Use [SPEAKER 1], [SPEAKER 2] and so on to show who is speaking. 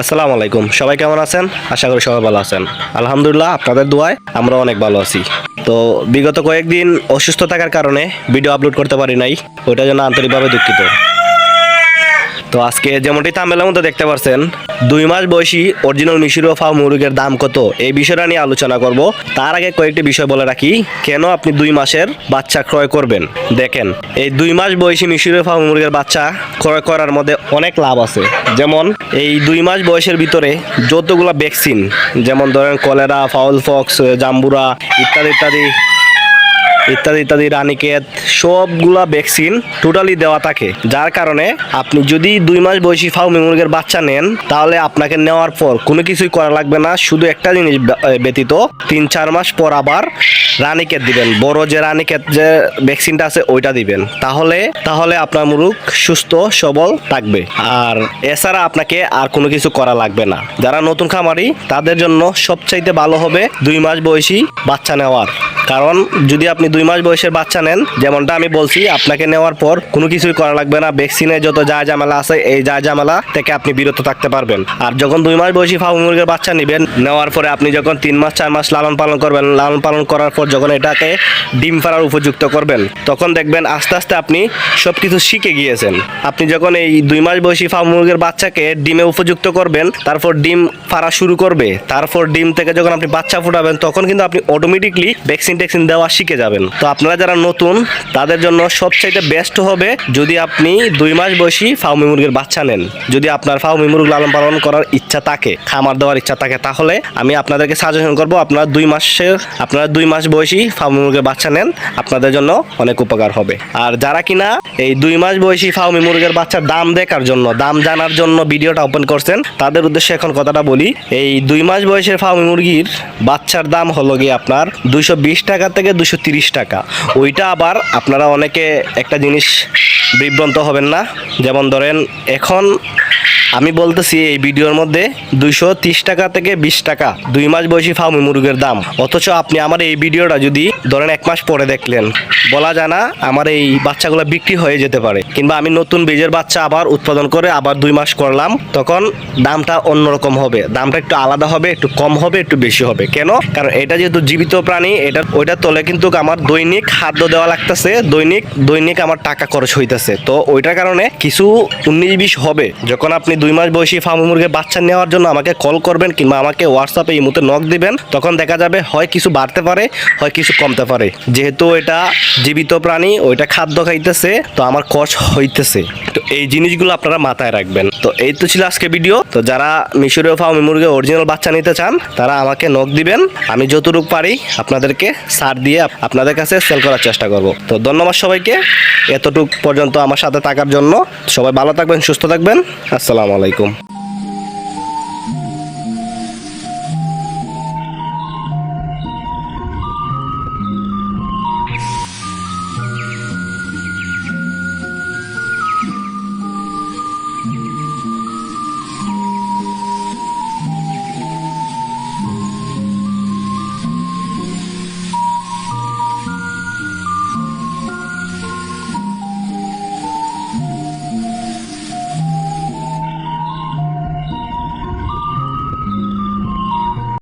[SPEAKER 1] আসসালামু আলাইকুম। সবাই কেমন আছেন? আশা করি সবাই ভালো আছেন। আলহামদুলিল্লাহ, আপনাদের দোয়ায় আমরা অনেক ভালো আছি। তো বিগত কয়েকদিন অসুস্থ থাকার কারণে ভিডিও আপলোড করতে পারি নাই। ওইটার জন্য আন্তরিকভাবে দুঃখিত। তো আজকে যেমনটি তামেলের মধ্যে দেখতে পাচ্ছেন দুই মাস বয়সী অরিজিনাল মিশরীয় ফাও মুরগের দাম কত? এই বিষয়টা নিয়ে আলোচনা করব। তার আগে কয়েকটি বিষয় বলে রাখি, কেন আপনি দুই মাসের বাচ্চা ক্রয় করবেন? দেখেন, এই দুই মাস বয়সী মিশরীয় ফাও মুরগের বাচ্চা ক্রয় করার মধ্যে অনেক লাভ আছে। যেমন, এই দুই মাস বয়সের ভিতরে যতগুলো ভ্যাকসিন যেমন ধরেন কলেরা ফাউল ফক্স জাম্বুরা, ইত্যাদি ইত্যাদি ইত্যাদি ইত্যাদি রানিকেত সবগুলা ভ্যাকসিন টোটালি দেওয়া থাকে। যার কারণে আপনি যদি দুই মাস বয়সী ফাউমি মুরগের বাচ্চা নেন, তাহলে আপনাকে নেওয়ার পর কোনো কিছুই করা লাগবে না, শুধু একটা জিনিস ব্যতীত তিন চার মাস পর আবার রানিকেত দিবেন। বড় যে রানিকেত যে ভ্যাকসিনটা আছে, ওইটা দিবেন। তাহলে তাহলে আপনার মুরগ সুস্থ, সবল থাকবে। আর এছাড়া আপনাকে আর কোনো কিছু করা লাগবে না। যারা নতুন খামারি, তাদের জন্য সবচাইতে ভালো হবে দুই মাস বয়সী বাচ্চা নেওয়ার। কারণ যদি আপনি দুই মাস বয়সের বাচ্চা নেন, যেমনটা আমি বলছি, আপনাকে নেওয়ার পর কোনো কিছুই করা লাগবে না। ভ্যাকসিনে যত যা ঝামেলা আছে, এই যা ঝামেলা থেকে আপনি বিরত থাকতে পারবেন। আর যখন দুই মাস বয়সী ফাউ মুরগির বাচ্চা নেবেন, নেওয়ার পরে আপনি যখন তিন মাস, চার মাস লালন পালন করবেন, লালন পালন করার পর যখন এটাকে ডিম ফাড়ার উপযুক্ত করবেন, তখন দেখবেন আস্তে আস্তে আপনি সব কিছু শিখে গিয়েছেন। আপনি যখন এই দুই মাস বয়সী ফাউ মুরগির বাচ্চাকে ডিমে উপযুক্ত করবেন, তারপর ডিম ফাড়া শুরু করবে, তারপর ডিম থেকে যখন আপনি বাচ্চা ফুটাবেন, তখন কিন্তু আপনি অটোমেটিকলি ভ্যাকসিন ট্যাকসিন দেওয়া শিখে যাবেন। তো আপনারা যারা নতুন, তাদের জন্য সবচাইতে বেস্ট হবে যদি আপনি দুই মাস বয়সী ফাউমি মুরগির বাচ্চা নেন। যদি আপনার ফাউমি মুরগ লালন পালন করার ইচ্ছা থাকে, খামার দেওয়ার ইচ্ছা থাকে, তাহলে আমি আপনাদেরকে সাজেশন করব, আপনারা দুই মাসের, আপনারা দুই মাস বয়সী ফাউমি মুরগির বাচ্চা নেন, আপনাদের জন্য অনেক উপকার হবে। আর যারা কিনা এই দুই মাস বয়সী ফাউমি মুরগের বাচ্চার দাম দেখার জন্য, দাম জানার জন্য ভিডিওটা ওপেন করছেন, তাদের উদ্দেশ্যে এখন কথাটা বলি, এই দুই মাস বয়সের ফাউমি মুরগির বাচ্চার দাম হলো গিয়ে আপনার দুইশো বিশ টাকা থেকে দুশো টাকা। ওইটা আবার আপনারা অনেকে একটা জিনিস বিভ্রান্ত হবেন না। যেমন ধরেন, এখন আমি বলতেছি এই ভিডিওর মধ্যে দুইশো টাকা থেকে বিশ টাকা, দুই মাস বয়সী ফার্মি মুরগের দাম। অথচ আপনি আমার এই ভিডিওটা যদি ধরেন এক মাস পরে দেখলেন, বলা যায় না আমার এই বাচ্চাগুলো বিক্রি হয়ে যেতে পারে। কিংবা আমি নতুন বীজের বাচ্চা আবার উৎপাদন করে আবার দুই মাস করলাম, তখন দামটা অন্যরকম হবে। দামটা একটু আলাদা হবে, একটু কম হবে, একটু বেশি হবে। কেন? কারণ এটা যেহেতু জীবিত প্রাণী, এটা ওইটা তোলে কিন্তু আমার দৈনিক খাদ্য দেওয়া লাগতেছে, দৈনিক দৈনিক আমার টাকা খরচ হইতেছে। তো ওইটার কারণে কিছু উনিশ বিশ হবে। যখন আপনি দুই মাস বয়সী ফার্ম মুরগির বাচ্চা নেওয়ার জন্য আমাকে কল করবেন কিংবা আমাকে হোয়াটসঅ্যাপে এই মুহূর্তে নক দিবেন, তখন দেখা যাবে হয় কিছু বাড়তে পারে, হয় কিছু কমতে পারে। যেহেতু এটা জীবিত প্রাণী, ওইটা খাদ্য খাইতেছে, তো আমার খরচ হইতেছে। তো এই জিনিসগুলো আপনারা মাথায় রাখবেন। তো এই তো ছিল আজকে ভিডিও তো যারা মিশরীয় ফার্ম মুরগির অরিজিনাল বাচ্চা নিতে চান, তারা আমাকে নক দিবেন। আমি যতটুকু পারি আপনাদেরকে সার দিয়ে আপ- আপনাদের কাছে সেল করার চেষ্টা করব। তো ধন্যবাদ সবাইকে এতটুক পর্যন্ত আমার সাথে থাকার জন্য। সবাই ভালো থাকবেন, সুস্থ থাকবেন। আসসালামু আলাইকুম।